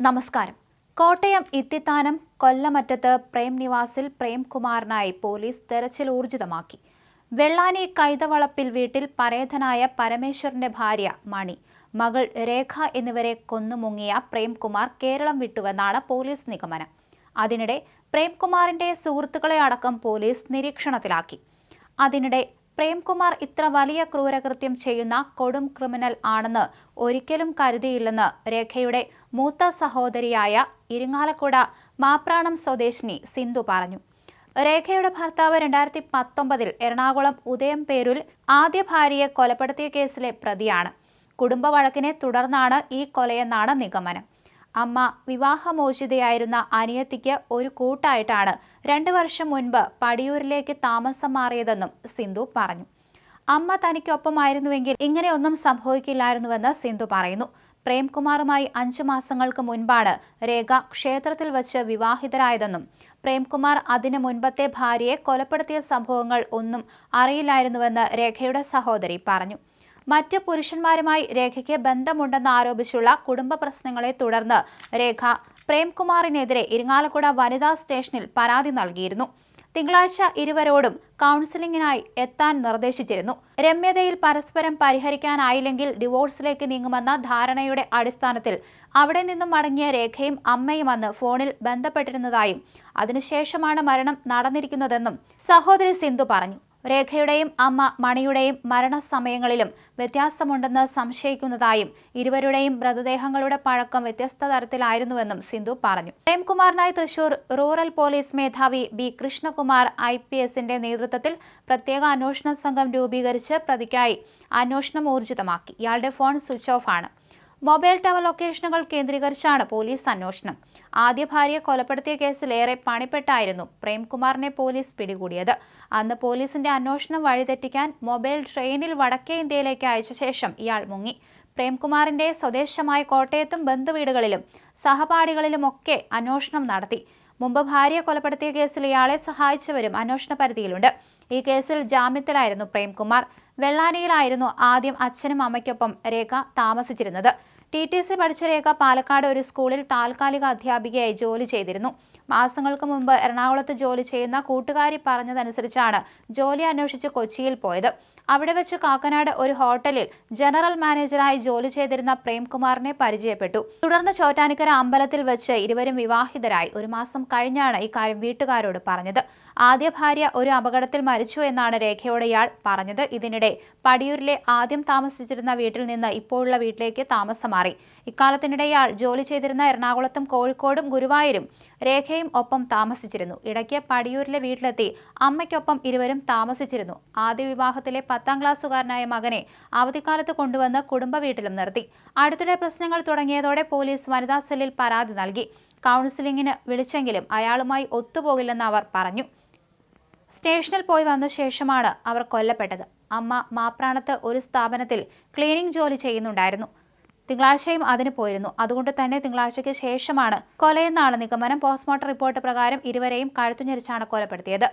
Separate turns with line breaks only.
നമസ്കാരം. കോട്ടയം ഇത്തിത്താനം കൊല്ലമറ്റത്ത് പ്രേം നിവാസിൽ പ്രേംകുമാറിനായി പോലീസ് തെരച്ചിൽ ഊർജിതമാക്കി. വെള്ളാനി കൈതവളപ്പിൽ വീട്ടിൽ പരേതനായ പരമേശ്വരന്റെ ഭാര്യ മണി. മകൾ രേഖ എന്നിവരെ കൊന്നുമുങ്ങിയ പ്രേംകുമാർ കേരളം വിട്ടുവെന്നാണ് പോലീസ് നിഗമനം. അതിനിടെ പ്രേംകുമാറിന്റെ സുഹൃത്തുക്കളെ അടക്കം പോലീസ് നിരീക്ഷണത്തിലാക്കി. അതിനിടെ പ്രേംകുമാർ ഇത്ര വലിയ ക്രൂരകൃത്യം ചെയ്യുന്ന കൊടും ക്രിമിനൽ ആണെന്ന് ഒരിക്കലും കരുതിയില്ലെന്ന് രേഖയുടെ മൂത്ത സഹോദരിയായ ഇരിങ്ങാലക്കുട മാപ്രാണം സ്വദേശിനി സിന്ധു പറഞ്ഞു. രേഖയുടെ ഭർത്താവ് രണ്ടായിരത്തി പത്തൊമ്പതിൽ എറണാകുളം ഉദയം പേരിൽ ആദ്യ ഭാര്യയെ കൊലപ്പെടുത്തിയ കേസിലെ പ്രതിയാണ്. കുടുംബ വഴക്കിനെ തുടർന്നാണ് ഈ കൊലയെന്നാണ് നിഗമനം. അമ്മ വിവാഹമോചിതയായിരുന്ന അനിയത്തിക്ക് ഒരു കൂട്ടായിട്ടാണ് രണ്ടു വർഷം മുൻപ് പടിയൂരിലേക്ക് താമസം മാറിയതെന്നും സിന്ധു പറഞ്ഞു. അമ്മ തനിക്കൊപ്പമായിരുന്നുവെങ്കിൽ ഇങ്ങനെയൊന്നും സംഭവിക്കില്ലായിരുന്നുവെന്ന് സിന്ധു പറയുന്നു. പ്രേംകുമാറുമായി അഞ്ചു മാസങ്ങൾക്ക് മുൻപാണ് രേഖ ക്ഷേത്രത്തിൽ വച്ച് വിവാഹിതരായതെന്നും പ്രേംകുമാർ അതിനു മുൻപത്തെ ഭാര്യയെ കൊലപ്പെടുത്തിയ സംഭവങ്ങൾ ഒന്നും അറിയില്ലായിരുന്നുവെന്ന് രേഖയുടെ സഹോദരി പറഞ്ഞു. മറ്റു പുരുഷന്മാരുമായി രേഖയ്ക്ക് ബന്ധമുണ്ടെന്ന് ആരോപിച്ചുള്ള കുടുംബ പ്രശ്നങ്ങളെ തുടർന്ന് രേഖ പ്രേംകുമാറിനെതിരെ ഇരിങ്ങാലക്കുട വനിതാ സ്റ്റേഷനിൽ പരാതി നൽകിയിരുന്നു. തിങ്കളാഴ്ച ഇരുവരോടും കൗൺസിലിംഗിനായി എത്താൻ നിർദ്ദേശിച്ചിരുന്നു. രമ്യതയിൽ പരസ്പരം പരിഹരിക്കാനായില്ലെങ്കിൽ ഡിവോഴ്സിലേക്ക് നീങ്ങുമെന്ന ധാരണയുടെ അടിസ്ഥാനത്തിൽ അവിടെ നിന്നും മടങ്ങിയ രേഖയും അമ്മയും അന്ന് ഫോണിൽ ബന്ധപ്പെട്ടിരുന്നതായും അതിനുശേഷമാണ് മരണം നടന്നിരിക്കുന്നതെന്നും സഹോദരി സിന്ധു പറഞ്ഞു. രേഖയുടെയും അമ്മ മണിയുടെയും മരണസമയങ്ങളിലും വ്യത്യാസമുണ്ടെന്ന് സംശയിക്കുന്നതായും ഇരുവരുടെയും മൃതദേഹങ്ങളുടെ പഴക്കം വ്യത്യസ്ത തരത്തിലായിരുന്നുവെന്നും സിന്ധു പറഞ്ഞു. പ്രേംകുമാറിനായി തൃശൂർ റൂറൽ പോലീസ് മേധാവി ബി കൃഷ്ണകുമാർ ഐ പി എസിന്റെ നേതൃത്വത്തിൽ പ്രത്യേക അന്വേഷണ സംഘം രൂപീകരിച്ച് പ്രതിക്കായി അന്വേഷണം ഊർജിതമാക്കി. ഇയാളുടെ ഫോൺ സ്വിച്ച് ഓഫ് ആണ്. മൊബൈൽ ടവർ ലൊക്കേഷനുകൾ കേന്ദ്രീകരിച്ചാണ് പോലീസ് അന്വേഷണം. ആദ്യ ഭാര്യയെ കൊലപ്പെടുത്തിയ കേസിൽ ഏറെ പണിപ്പെട്ടായിരുന്നു പ്രേംകുമാറിനെ പോലീസ് പിടികൂടിയത്. അന്ന് പോലീസിന്റെ അന്വേഷണം വഴിതെറ്റിക്കാൻ മൊബൈൽ ട്രെയിനിൽ വടക്കേ ഇന്ത്യയിലേക്ക് അയച്ച ശേഷം ഇയാൾ മുങ്ങി. പ്രേംകുമാറിന്റെ സ്വദേശമായ കോട്ടയത്തും ബന്ധുവീടുകളിലും സഹപാഠികളിലുമൊക്കെ അന്വേഷണം നടത്തി. മുമ്പ് ഭാര്യയെ കൊലപ്പെടുത്തിയ കേസിൽ ഇയാളെ സഹായിച്ചവരും അന്വേഷണ പരിധിയിലുണ്ട്. ഈ കേസിൽ ജാമ്യത്തിലായിരുന്നു പ്രേംകുമാർ. വെള്ളാനിയിലായിരുന്നു ആദ്യം അച്ഛനും അമ്മയ്ക്കൊപ്പം രേഖ താമസിച്ചിരുന്നത്. ടി ടി സി പഠിച്ച രേഖ പാലക്കാട് ഒരു സ്കൂളിൽ താൽക്കാലിക അധ്യാപികയായി ജോലി ചെയ്തിരുന്നു. മാസങ്ങൾക്ക് മുമ്പ് എറണാകുളത്ത് ജോലി ചെയ്യുന്ന കൂട്ടുകാരി പറഞ്ഞതനുസരിച്ചാണ് ജോലി അന്വേഷിച്ച് കൊച്ചിയിൽ പോയത്. അവിടെ വെച്ച് കാക്കനാട് ഒരു ഹോട്ടലിൽ ജനറൽ മാനേജറായി ജോലി ചെയ്തിരുന്ന പ്രേംകുമാറിനെ പരിചയപ്പെട്ടു. തുടർന്ന് ചോറ്റാനിക്കര അമ്പലത്തിൽ വെച്ച് ഇരുവരും വിവാഹിതരായി ഒരു മാസം കഴിഞ്ഞാണ് ഇക്കാര്യം വീട്ടുകാരോട് പറഞ്ഞത്. ആദ്യ ഭാര്യ ഒരു അപകടത്തിൽ മരിച്ചു എന്നാണ് രേഖയോട് ഇയാൾ പറഞ്ഞത്. ഇതിനിടെ പടിയൂരിലെ ആദ്യം താമസിച്ചിരുന്ന വീട്ടിൽ നിന്ന് ഇപ്പോഴുള്ള വീട്ടിലേക്ക് താമസം മാറി ഇക്കാലത്തിനിടെ ഇയാൾ ജോലി ചെയ്തിരുന്ന എറണാകുളത്തും കോഴിക്കോടും ഗുരുവായൂരും രേഖയും ഒപ്പം താമസിച്ചിരുന്നു. ഇടയ്ക്ക് പടിയൂരിലെ വീട്ടിലെത്തി അമ്മയ്ക്കൊപ്പം ഇരുവരും താമസിച്ചിരുന്നു. ആദ്യ വിവാഹത്തിലെ പത്താം ക്ലാസ്സുകാരനായ മകനെ അവധിക്കാലത്ത് കൊണ്ടുവന്ന് കുടുംബ വീട്ടിലും നിർത്തി. അടുത്തിടെ പ്രശ്നങ്ങൾ തുടങ്ങിയതോടെ പോലീസ് വനിതാ സെല്ലിൽ പരാതി നൽകി. കൗൺസിലിംഗിന് വിളിച്ചെങ്കിലും അയാളുമായി ഒത്തുപോകില്ലെന്ന് അവർ പറഞ്ഞു. സ്റ്റേഷനിൽ പോയി വന്ന ശേഷമാണ് അവർ കൊല്ലപ്പെട്ടത്. അമ്മ മാപ്രാണത്ത് ഒരു സ്ഥാപനത്തിൽ ക്ലീനിംഗ് ജോലി ചെയ്യുന്നുണ്ടായിരുന്നു. തിങ്കളാഴ്ചയും അതിന് പോയിരുന്നു. അതുകൊണ്ട് തന്നെ തിങ്കളാഴ്ചയ്ക്ക് ശേഷമാണ് കൊലയെന്നാണ് നിഗമനം. പോസ്റ്റ്മോർട്ടം റിപ്പോർട്ട് പ്രകാരം ഇരുവരെയും കഴുത്തുഞ്ഞെരിച്ചാണ് കൊലപ്പെടുത്തിയത്.